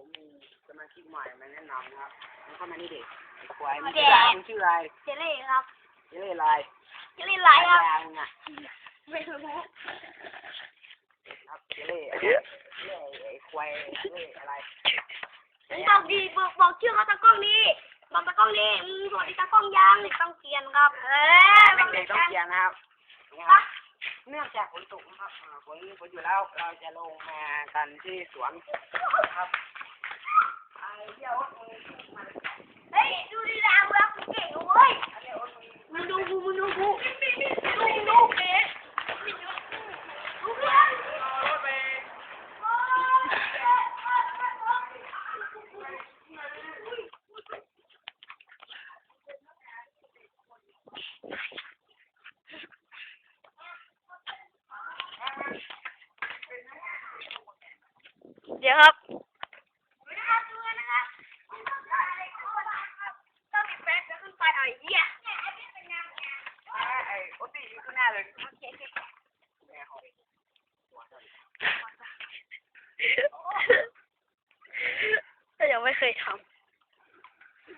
ผมมีสมาชิกใหม่มาแนะนำนะครับมันเข้ามานี่เด็กไอ้ควายมันชื่ออะไรมันชื่ออะไรเจเล่ครับชื่ออะไรเจเล่ไลท์ครับยาวน่ะไม่รู้แล้วครับเจเล่เจเล่ไอ้ควายเจเล่อะไรบอกดีบอกบอกชื่อเขาตะกล้องนี้บอกตะกล้องนี้อืมสวัสดีตะกล้องยังต้องเกียนครับ เออเด็กๆต้องเขียนนะครับนี่ครับ เนื่องจากฝนตกนะครับอ่าฝนฝนอยู่แล้วเราจะลงมากันที่สวนครับ เดี๋ยวครับต้องมีแฟนจะขึ้นไปเอาไอ้เหี้ย ไอ้โอตีอยู่ข้างหน้าเลย ก็ยัง ไม่เคยทํา